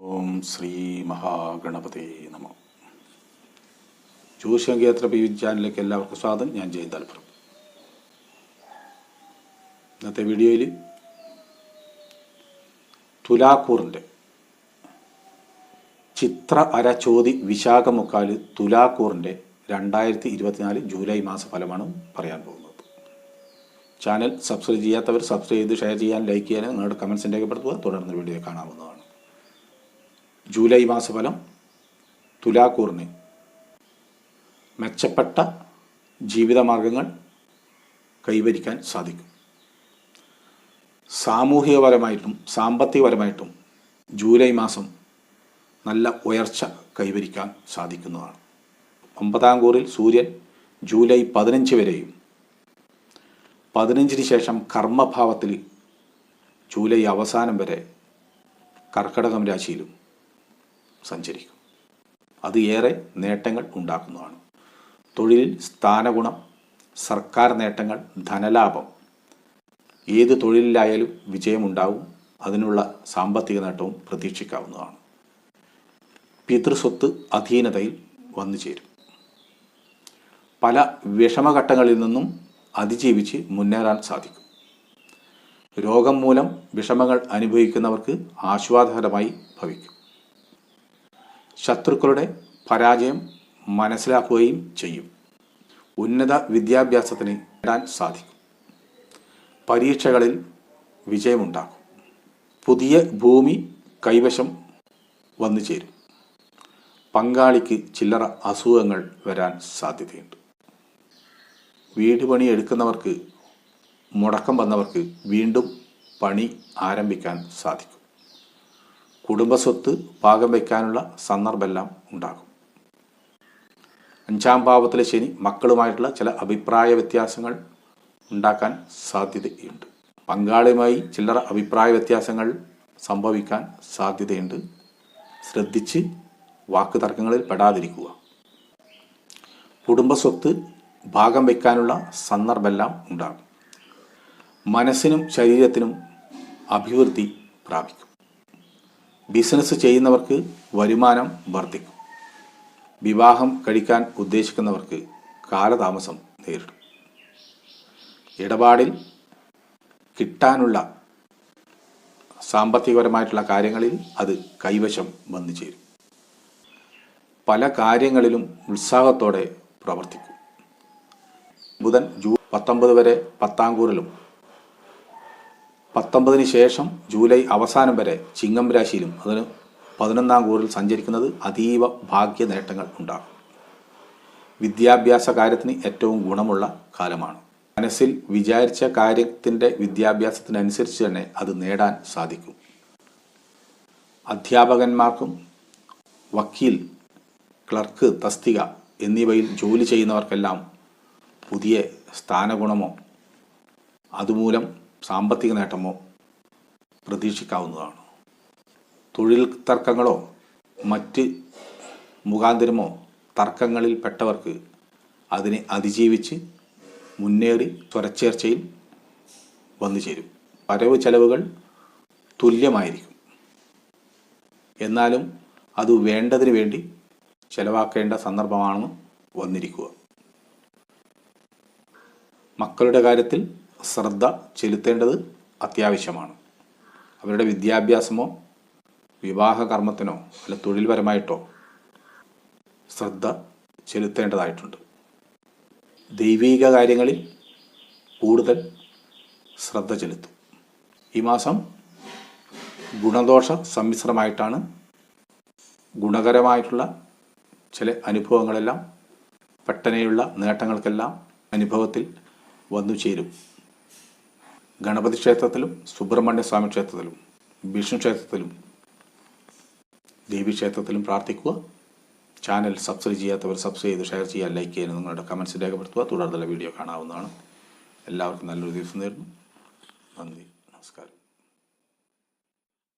ഓം ശ്രീ മഹാഗണപതേ നമ. ജ്യോതിഷങ്കേത്ര പി ചാനലിലേക്ക് എല്ലാവർക്കും സ്വാഗതം. ഞാൻ ജയന്താൽപുരം ഇന്നത്തെ വീഡിയോയിൽ തുലാക്കൂറിന്റെ ചിത്ര അര ചോതി വിശാഖമുക്കാൽ തുലാക്കൂറിന്റെ രണ്ടായിരത്തി ഇരുപത്തിനാല് ജൂലൈ മാസ ഫലമാണ് പറയാൻ പോകുന്നത്. ചാനൽ സബ്സ്ക്രൈബ് ചെയ്യാത്തവർ സബ്സ്ക്രൈബ് ചെയ്ത് ഷെയർ ചെയ്യാൻ ലൈക്ക് ചെയ്യാൻ നിങ്ങളുടെ കമൻസ് രേഖപ്പെടുത്തുക. തുടർന്ന് വീഡിയോ കാണാവുന്നതാണ്. ജൂലൈ മാസഫലം തുലാക്കൂറിന്. മെച്ചപ്പെട്ട ജീവിതമാർഗങ്ങൾ കൈവരിക്കാൻ സാധിക്കും. സാമൂഹികപരമായിട്ടും സാമ്പത്തികപരമായിട്ടും ജൂലൈ മാസം നല്ല ഉയർച്ച കൈവരിക്കാൻ സാധിക്കുന്നതാണ്. ഒമ്പതാം കൂറിൽ സൂര്യൻ ജൂലൈ പതിനഞ്ച് വരെയും പതിനഞ്ചിന് ശേഷം കർമ്മഭാവത്തിൽ ജൂലൈ അവസാനം വരെ കർക്കടകം രാശിയിലും സഞ്ചരിക്കും. അത് ഏറെ നേട്ടങ്ങൾ ഉണ്ടാക്കുന്നതാണ്. തൊഴിലിൽ സ്ഥാനഗുണം സർക്കാർ നേട്ടങ്ങൾ ധനലാഭം. ഏത് തൊഴിലിലായാലും വിജയമുണ്ടാവും. അതിനുള്ള സാമ്പത്തിക നേട്ടവും പ്രതീക്ഷിക്കാവുന്നതാണ്. പിതൃസ്വത്ത് അധീനതയിൽ വന്നു ചേരും. പല വിഷമഘട്ടങ്ങളിൽ നിന്നും അതിജീവിച്ച് മുന്നേറാൻ സാധിക്കും. രോഗം മൂലം വിഷമങ്ങൾ അനുഭവിക്കുന്നവർക്ക് ആശ്വാദകരമായി ഭവിക്കും. ശത്രുക്കളുടെ പരാജയം മനസ്സിലാക്കുകയും ചെയ്യും. ഉന്നത വിദ്യാഭ്യാസത്തിന് നേടാൻ സാധിക്കും. പരീക്ഷകളിൽ വിജയമുണ്ടാകും പുതിയ ഭൂമി കൈവശം വന്നു ചേരും. പങ്കാളിക്ക് ചില്ലറ അസുഖങ്ങൾ വരാൻ സാധ്യതയുണ്ട്. വീട് പണി എടുക്കുന്നവർക്ക് മുടക്കം വന്നവർക്ക് വീണ്ടും പണി ആരംഭിക്കാൻ സാധിക്കും. കുടുംബസ്വത്ത് പാകം വയ്ക്കാനുള്ള സന്ദർഭമെല്ലാം ഉണ്ടാകും. അഞ്ചാം ഭാവത്തിലെ ശനി മക്കളുമായിട്ടുള്ള ചില അഭിപ്രായ വ്യത്യാസങ്ങൾ ഉണ്ടാക്കാൻ സാധ്യതയുണ്ട്. പങ്കാളിയുമായി ചില്ലറ അഭിപ്രായ വ്യത്യാസങ്ങൾ സംഭവിക്കാൻ സാധ്യതയുണ്ട്. ശ്രദ്ധിച്ച് വാക്ക് തർക്കങ്ങളിൽ പെടാതിരിക്കുക. കുടുംബസ്വത്ത് ഭാഗം വയ്ക്കാനുള്ള സന്ദർഭമെല്ലാം ഉണ്ടാകും. മനസ്സിനും ശരീരത്തിനും അഭിവൃദ്ധി പ്രാപിക്കും. ബിസിനസ് ചെയ്യുന്നവർക്ക് വരുമാനം വർദ്ധിക്കും. വിവാഹം കഴിക്കാൻ ഉദ്ദേശിക്കുന്നവർക്ക് കാലതാമസം നേരിടും. ഇടപാടിൽ കിട്ടാനുള്ള സാമ്പത്തികപരമായിട്ടുള്ള കാര്യങ്ങളിൽ അത് കൈവശം വന്നു ചേരും. പല കാര്യങ്ങളിലും ഉത്സാഹത്തോടെ പ്രവർത്തിക്കും. ബുധൻ ജൂൺ പത്തൊമ്പത് വരെ പത്താംകൂറിലും പത്തൊമ്പതിന് ശേഷം ജൂലൈ അവസാനം വരെ ചിങ്ങം രാശിയിലും അതിന് പതിനൊന്നാം കൂറിൽ സഞ്ചരിക്കുന്നത് അതീവ ഭാഗ്യ നേട്ടങ്ങൾ ഉണ്ടാകും. വിദ്യാഭ്യാസ കാര്യത്തിന് ഏറ്റവും ഗുണമുള്ള കാലമാണ്. മനസ്സിൽ വിചാരിച്ച കാര്യത്തിന്റെ വിദ്യാഭ്യാസത്തിനനുസരിച്ച് തന്നെ അത് നേടാൻ സാധിക്കും. അധ്യാപകന്മാർക്കും വക്കീൽ ക്ലർക്ക് തസ്തിക എന്നിവയിൽ ജോലി ചെയ്യുന്നവർക്കെല്ലാം പുതിയ സ്ഥാനഗുണമോ? അതുമൂലം സാമ്പത്തിക നേട്ടമോ പ്രതീക്ഷിക്കാവുന്നതാണ്. തൊഴിൽ തർക്കങ്ങളോ മറ്റ് മുഖാന്തരമോ തർക്കങ്ങളിൽ പെട്ടവർക്ക് അതിനെ അതിജീവിച്ച് മുന്നേറി സ്വരച്ചേർച്ചയിൽ വന്നു ചേരും. വരവ് ചെലവുകൾ തുല്യമായിരിക്കും. എന്നാലും അത് വേണ്ടതിന് വേണ്ടി ചെലവാക്കേണ്ട സന്ദർഭമാണ് വന്നിരിക്കുക. മക്കളുടെ കാര്യത്തിൽ ശ്രദ്ധ ചെലുത്തേണ്ടത് അത്യാവശ്യമാണ്. അവരുടെ വിദ്യാഭ്യാസമോ വിവാഹ കർമ്മത്തിനോ അല്ല തൊഴിൽപരമായിട്ടോ ശ്രദ്ധ ചെലുത്തേണ്ടതായിട്ടുണ്ട്. ദൈവീക കാര്യങ്ങളിൽ കൂടുതൽ ശ്രദ്ധ ചെലുത്തും. ഈ മാസം ഗുണദോഷ സമ്മിശ്രമായിട്ടാണ് ഗുണകരമായിട്ടുള്ള ചില അനുഭവങ്ങളെല്ലാം പെട്ടെന്നുള്ള നേട്ടങ്ങൾക്കെല്ലാം അനുഭവത്തിൽ വന്നു ചേരും. ഗണപതി ക്ഷേത്രത്തിലും സുബ്രഹ്മണ്യ സ്വാമി ക്ഷേത്രത്തിലും വിഷ്ണു ക്ഷേത്രത്തിലും ദേവി ക്ഷേത്രത്തിലും പ്രാർത്ഥിക്കുക. ചാനൽ സബ്സ്ക്രൈബ് ചെയ്യാത്തവർ സബ്സ്ക്രൈബ് ചെയ്ത് ഷെയർ ചെയ്യുക ലൈക്ക് ചെയ്യാൻ നിങ്ങളുടെ കമൻസ് രേഖപ്പെടുത്തുക. തുടർന്നുള്ള വീഡിയോ കാണാവുന്നതാണ്. എല്ലാവർക്കും നല്ലൊരു ദിവസം നേരുന്നു. നന്ദി. നമസ്കാരം.